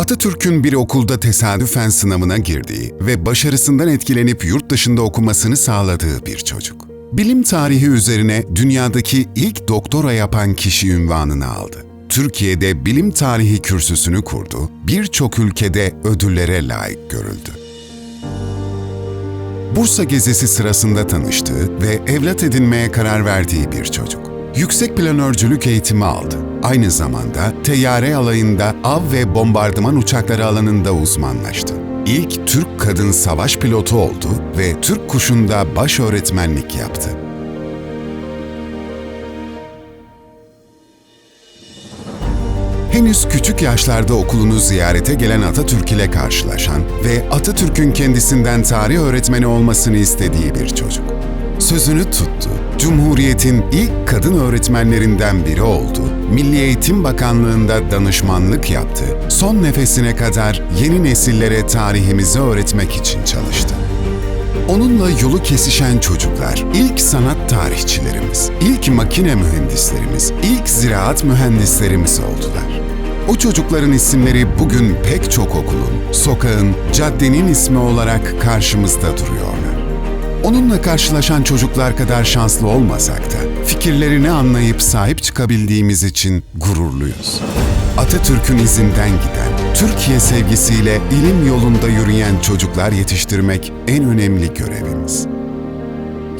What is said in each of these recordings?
Atatürk'ün bir okulda tesadüfen sınavına girdiği ve başarısından etkilenip yurt dışında okumasını sağladığı bir çocuk. Bilim tarihi üzerine dünyadaki ilk doktora yapan kişi ünvanını aldı. Türkiye'de bilim tarihi kürsüsünü kurdu, birçok ülkede ödüllere layık görüldü. Bursa gezisi sırasında tanıştığı ve evlat edinmeye karar verdiği bir çocuk. Yüksek planörcülük eğitimi aldı. Aynı zamanda teyyare alayında av ve bombardıman uçakları alanında uzmanlaştı. İlk Türk kadın savaş pilotu oldu ve Türk kuşunda baş öğretmenlik yaptı. Henüz küçük yaşlarda okulunu ziyarete gelen Atatürk ile karşılaşan ve Atatürk'ün kendisinden tarih öğretmeni olmasını istediği bir çocuk. Sözünü tuttu. Cumhuriyet'in ilk kadın öğretmenlerinden biri oldu. Milli Eğitim Bakanlığı'nda danışmanlık yaptı. Son nefesine kadar yeni nesillere tarihimizi öğretmek için çalıştı. Onunla yolu kesişen çocuklar, ilk sanat tarihçilerimiz, ilk makine mühendislerimiz, ilk ziraat mühendislerimiz oldular. O çocukların isimleri bugün pek çok okulun, sokağın, caddenin ismi olarak karşımızda duruyorlar. Onunla karşılaşan çocuklar kadar şanslı olmasak da fikirlerini anlayıp sahip çıkabildiğimiz için gururluyuz. Atatürk'ün izinden giden, Türkiye sevgisiyle ilim yolunda yürüyen çocuklar yetiştirmek en önemli görevimiz.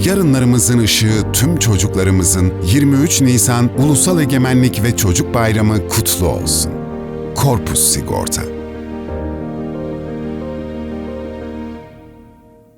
Yarınlarımızın ışığı tüm çocuklarımızın 23 Nisan Ulusal Egemenlik ve Çocuk Bayramı kutlu olsun. Korpus Sigorta